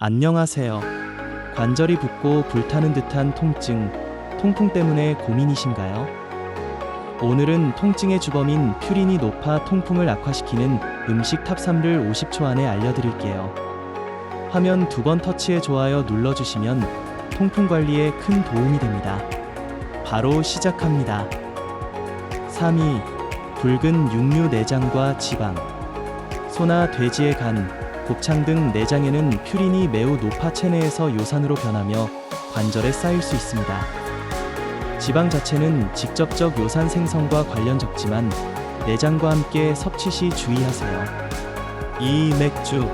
안녕하세요. 관절이 붓고 불타는 듯한 통증, 통풍 때문에 고민이신가요? 오늘은 통증의 주범인 퓨린이 높아 통풍을 악화시키는 음식 탑3를 50초 안에 알려드릴게요. 화면 두 번 터치해 좋아요 눌러주시면 통풍 관리에 큰 도움이 됩니다. 바로 시작합니다. 3위. 붉은 육류 내장과 지방. 소나 돼지의 간, 곱창 등 내장에는 퓨린이 매우 높아 체내에서 요산으로 변하며 관절에 쌓일 수 있습니다. 지방 자체는 직접적 요산 생성과 관련 적지만 내장과 함께 섭취 시 주의하세요. 2. 맥주.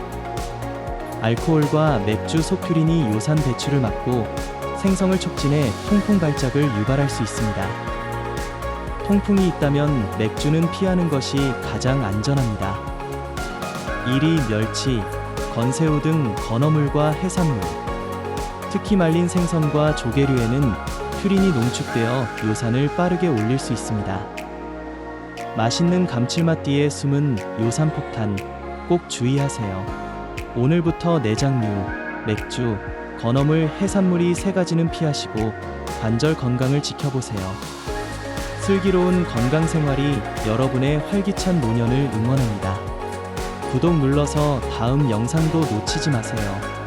알코올과 맥주 속퓨린이 요산 배출을 막고 생성을 촉진해 통풍 발작을 유발할 수 있습니다. 통풍이 있다면 맥주는 피하는 것이 가장 안전합니다. 1위 멸치, 건새우 등 건어물과 해산물. 특히 말린 생선과 조개류에는 퓨린이 농축되어 요산을 빠르게 올릴 수 있습니다. 맛있는 감칠맛 뒤에 숨은 요산 폭탄 꼭 주의하세요. 오늘부터 내장류, 맥주, 건어물, 해산물이 세 가지는 피하시고 관절 건강을 지켜보세요. 슬기로운 건강 생활이 여러분의 활기찬 노년을 응원합니다. 구독 눌러서 다음 영상도 놓치지 마세요.